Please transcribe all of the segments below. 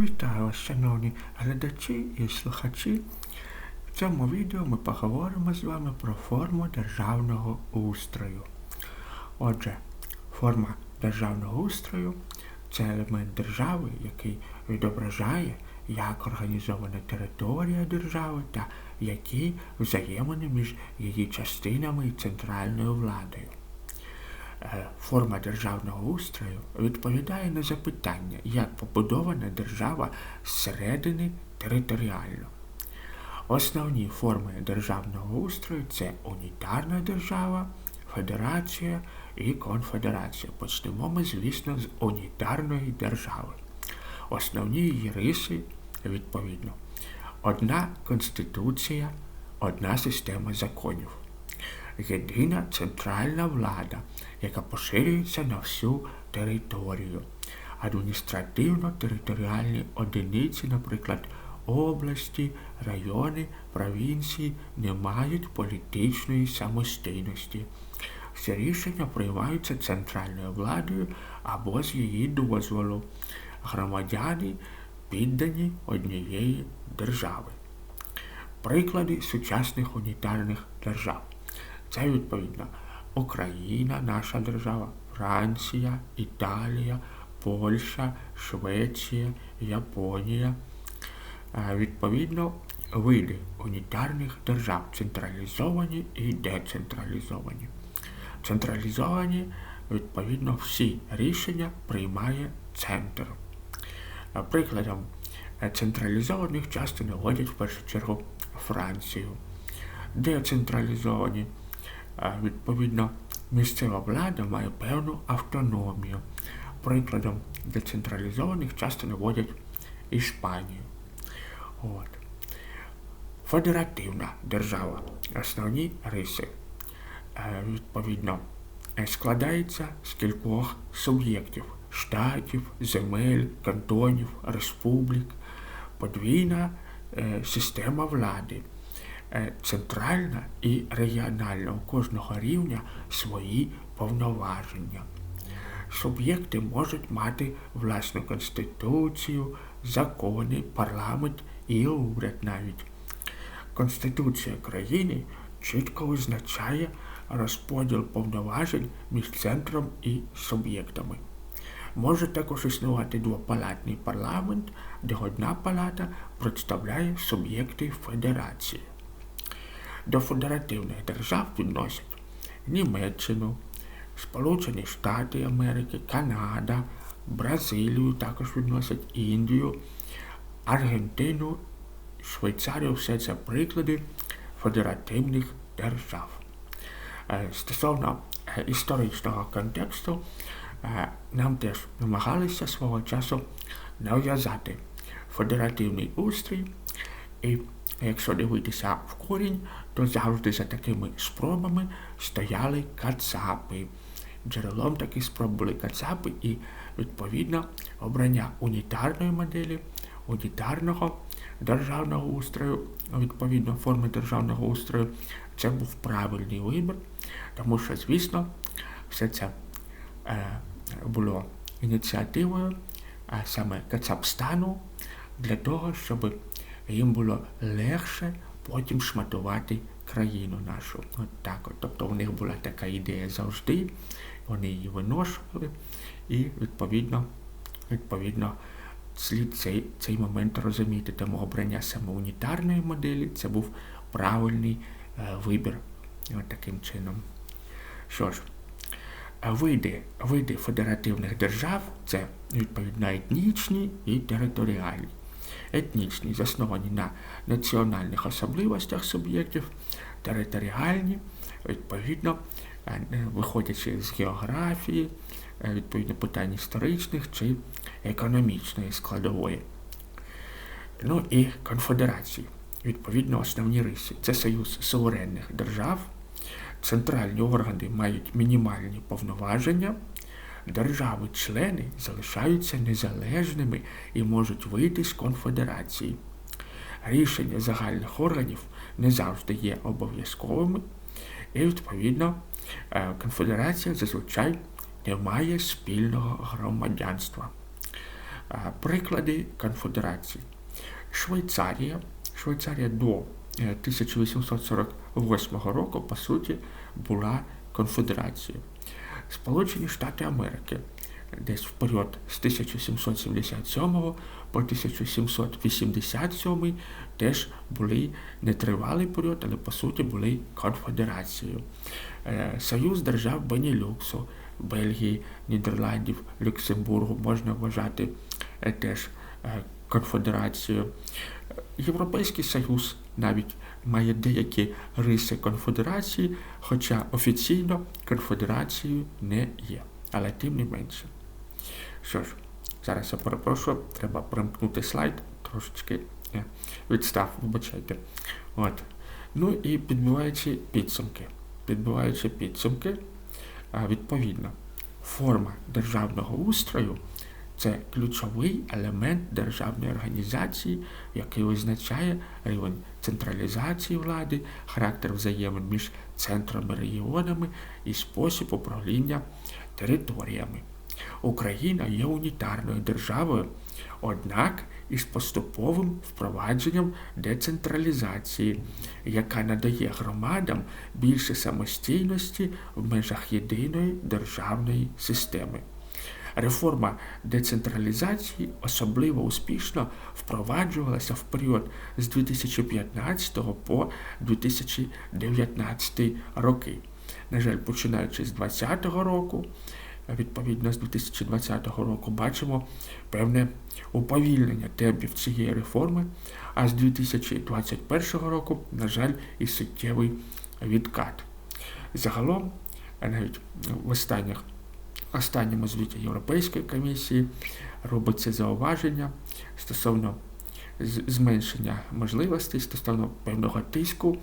Вітаю вас, шановні глядачі і слухачі. В цьому відео ми поговоримо з вами про форму державного устрою. Отже, форма державного устрою це елемент держави, який відображає, як організована територія держави та які взаємини між її частинами і центральною владою. Е, форма державного устрою відповідає на запитання, як побудована держава зсередини територіально. Основні форми державного устрою це унітарна держава, федерація і конфедерація. Почнемо ми, звісно, з унітарної держави. Основні її риси, відповідно, одна конституція, одна система законів єдина центральна влада, яка поширюється на всю територію. Адміністративно-територіальні одиниці, наприклад, області, райони, провінції не мають політичної самостійності. Всі рішення приймаються центральною владою або з її дозволу. Громадяни піддані однієї держави. Приклади сучасних унітарних держав. Це відповідно Україна, наша держава, Франція, Італія, Польща, Швеція, Японія. Відповідно, види унітарних держав централізовані і децентралізовані. Централізовані, відповідно, всі рішення приймає центр. Прикладом централізованих часто наводять в першу чергу Францію. Децентралізовані Відповідно, місцева влада має певну автономію. Прикладом децентралізованих часто наводять Іспанію. От. Федеративна держава. Основні риси. Відповідно, складається з кількох суб'єктів штатів, земель, кантонів, республік, подвійна система влади. Е, центральна і регіональна у кожного рівня свої повноваження. Суб'єкти можуть мати власну конституцію, закони, парламент і уряд навіть. Конституція країни чітко визначає розподіл повноважень між центром і суб'єктами. Може також існувати двопалатний парламент, де одна палата представляє суб'єкти федерації. До федеративних держав відносять Німеччину, Сполучені Штати Америки, Канада, Бразилію, також відносять Індію, Аргентину, Швейцарію все це приклади федеративних держав. Стосовно історичного контексту, нам теж намагалися свого часу нав'язати федеративний устрій і Якщо дивитися в корінь, то завжди за такими спробами стояли кацапи. Джерелом таких спроб були кацапи і, відповідно, обрання унітарної моделі, унітарного державного устрою, відповідно, форми державного устрою, це був правильний вибір, тому що, звісно, все це е, було ініціативою а саме Кацапстану для того, щоб їм було легше потім шматувати країну нашу. От так от. Тобто у них була така ідея завжди, вони її виношували, і відповідно, відповідно, слід цей цей момент розуміти. Тому обрання саме унітарної моделі це був правильний е, вибір от таким чином. Що ж, види, види федеративних держав це відповідно етнічні і територіальні етнічні, засновані на національних особливостях суб'єктів, територіальні, відповідно, е, виходячи з географії, е, відповідно питань історичних чи економічної складової. Ну і конфедерації. Відповідно, основні риси. Це союз суверенних держав, центральні органи мають мінімальні повноваження держави-члени залишаються незалежними і можуть вийти з конфедерації. Рішення загальних органів не завжди є обов'язковими, і, відповідно, е, конфедерація зазвичай не має спільного громадянства. Е, Приклади конфедерації. Швейцарія. Швейцарія до е, 1848 року, по суті, була конфедерацією. Сполучені Штати Америки десь в період з 1777 по 1787 теж були нетривалий період, але по суті були конфедерацією. Е, Союз держав Бенілюксу, Бельгії, Нідерландів, Люксембургу можна вважати е, теж е, конфедерацією. Європейський Союз навіть має деякі риси конфедерації, хоча офіційно конфедерацією не є. Але тим не менше. Що ж, зараз я перепрошую, треба примкнути слайд, трошечки е, відстав, вибачайте. От. Ну і підбиваючи підсумки. Підбиваючи підсумки, відповідно, форма державного устрою це ключовий елемент державної організації, який визначає рівень централізації влади, характер взаємин між центрами регіонами і спосіб управління територіями. Україна є унітарною державою, однак із поступовим впровадженням децентралізації, яка надає громадам більше самостійності в межах єдиної державної системи. Реформа децентралізації особливо успішно впроваджувалася в період з 2015 по 2019 роки. На жаль, починаючи з 2020 року, відповідно з 2020 року, бачимо певне уповільнення темпів цієї реформи, а з 2021 року, на жаль, і суттєвий відкат. Загалом, навіть в останніх останньому звіті Європейської комісії робиться зауваження стосовно зменшення можливостей стосовно певного тиску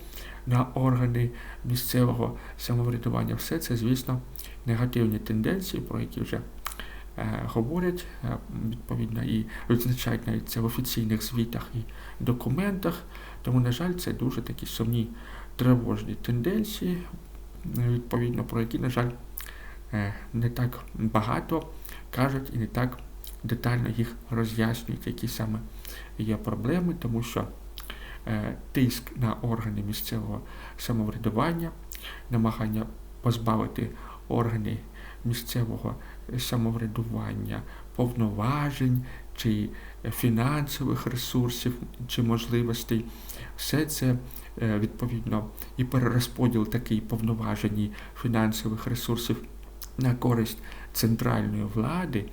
на органи місцевого самоврядування. Все це, звісно, негативні тенденції, про які вже е, говорять, е, відповідно, і відзначають навіть це в офіційних звітах і документах. Тому, на жаль, це дуже такі сумні тривожні тенденції, відповідно, про які, на жаль, не так багато кажуть і не так детально їх роз'яснюють, які саме є проблеми, тому що е, тиск на органи місцевого самоврядування, намагання позбавити органи місцевого самоврядування повноважень чи фінансових ресурсів чи можливостей, все це е, відповідно і перерозподіл такий повноважень фінансових ресурсів на користь центральної влади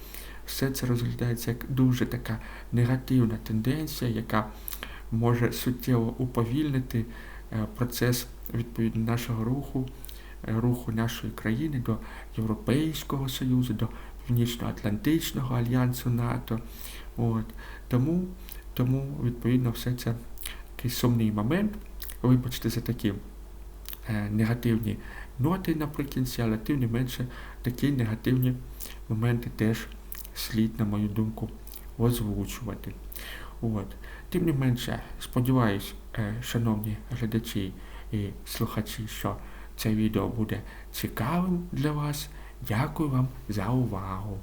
все це розглядається як дуже така негативна тенденція, яка може суттєво уповільнити е, процес відповідно нашого руху, е, руху нашої країни до Європейського Союзу, до Північно-Атлантичного альянсу НАТО. От. Тому, тому, відповідно, все це такий сумний момент. Вибачте за такі е, негативні ноти наприкінці, але тим не менше такі негативні моменти теж слід, на мою думку, озвучувати. От. Тим не менше, сподіваюсь, е, шановні глядачі і слухачі, що це відео буде цікавим для вас. Дякую вам за увагу.